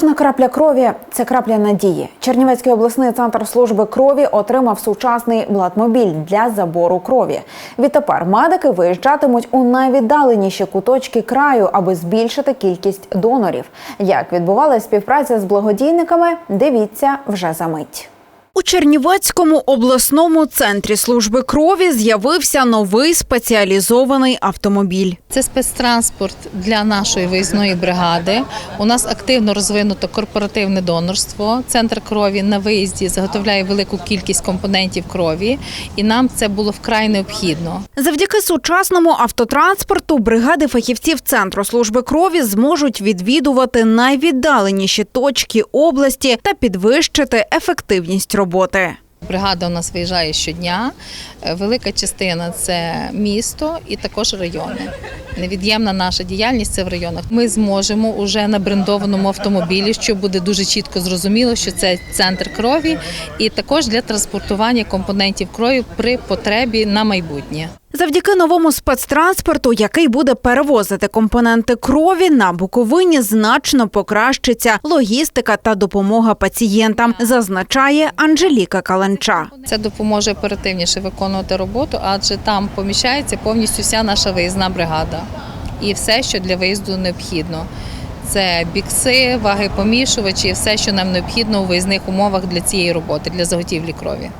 Кожна крапля крові це крапля надії. Чернівецький обласний центр служби крові отримав сучасний блатмобіль для забору крові. Відтепер медики виїжджатимуть у найвіддаленіші куточки краю, аби збільшити кількість донорів. Як відбувалася співпраця з благодійниками, дивіться вже за мить. У Чернівецькому обласному центрі служби крові з'явився новий спеціалізований автомобіль. Це спецтранспорт для нашої виїзної бригади. У нас активно розвинуто корпоративне донорство. Центр крові на виїзді заготовляє велику кількість компонентів крові, і нам це було вкрай необхідно. Завдяки сучасному автотранспорту бригади фахівців центру служби крові зможуть відвідувати найвіддаленіші точки області та підвищити ефективність роботи. Бригада у нас виїжджає щодня. Е, Велика частина це місто і також райони. Невід'ємна наша діяльність це в районах. Ми зможемо уже на брендованому автомобілі, що буде дуже чітко зрозуміло, що це центр крові, і також для транспортування компонентів крові при потребі на майбутнє. Завдяки новому спецтранспорту, який буде перевозити компоненти крові, на Буковині значно покращиться логістика та допомога пацієнтам, зазначає Анжеліка Каленча. Це допоможе оперативніше виконувати роботу, адже там поміщається повністю вся наша виїзна бригада і все, що для виїзду необхідно. Це бікси, ваги помішувачі, все, що нам необхідно у виїзних умовах для цієї роботи, для заготівлі крові.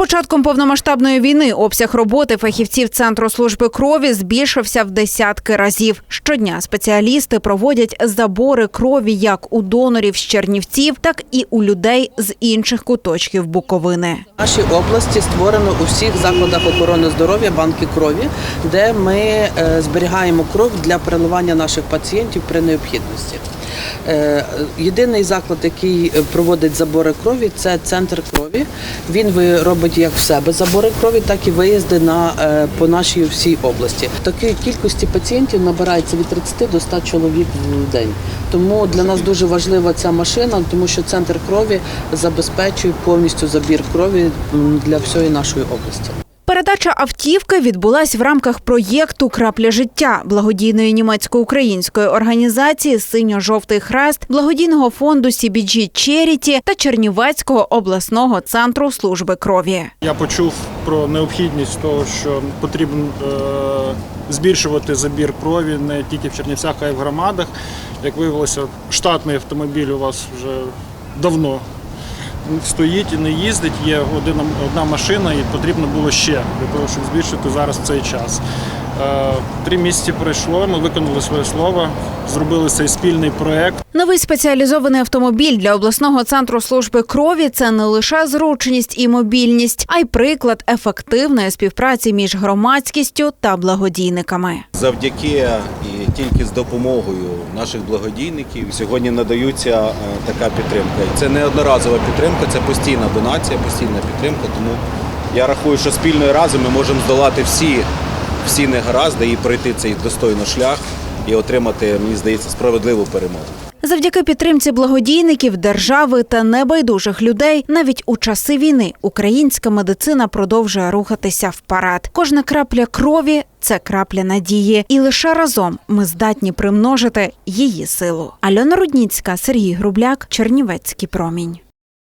Початком повномасштабної війни обсяг роботи фахівців центру служби крові збільшився в десятки разів. Щодня спеціалісти проводять забори крові як у донорів з Чернівців, так і у людей з інших куточків Буковини. В нашій області створено у всіх закладах охорони здоров'я банки крові, де ми е, зберігаємо кров для переливання наших пацієнтів при необхідності. Е, Єдиний заклад, який проводить забори крові, це центр крові. Він робить як в себе забори крові, так і виїзди на е, по нашій всій області. Такої кількості пацієнтів набирається від 30 до 100 чоловік в день. Тому для нас дуже важлива ця машина, тому що центр крові забезпечує повністю забір крові для всієї нашої області. Передача автівки відбулась в рамках проєкту Крапля життя благодійної німецько-української організації Синьо-жовтий хрест, благодійного фонду CBG Charity та Чернівецького обласного центру служби крові. Я почув про необхідність того, що потрібно е, збільшувати забір крові не тільки в Чернівцях, а й в громадах. Як виявилося, штатний автомобіль у вас вже давно стоїть і не їздить. Є один, одна машина, і потрібно було ще для того, щоб збільшити зараз цей час. Е, Три місяці пройшло, ми виконали своє слово, зробили цей спільний проект. Новий спеціалізований автомобіль для обласного центру служби крові це не лише зручність і мобільність, а й приклад ефективної співпраці між громадськістю та благодійниками. Завдяки і тільки з допомогою наших благодійників сьогодні надаються е, така підтримка. І це не одноразова підтримка, це постійна донація, постійна підтримка. Тому я рахую, що спільною разом ми можемо здолати всі, всі негаразди і пройти цей достойний шлях і отримати, мені здається, справедливу перемогу. Завдяки підтримці благодійників, держави та небайдужих людей, навіть у часи війни українська медицина продовжує рухатися вперед. Кожна крапля крові це крапля надії, і лише разом ми здатні примножити її силу. Альона Рудніцька, Сергій Грубляк, Чернівецький промінь.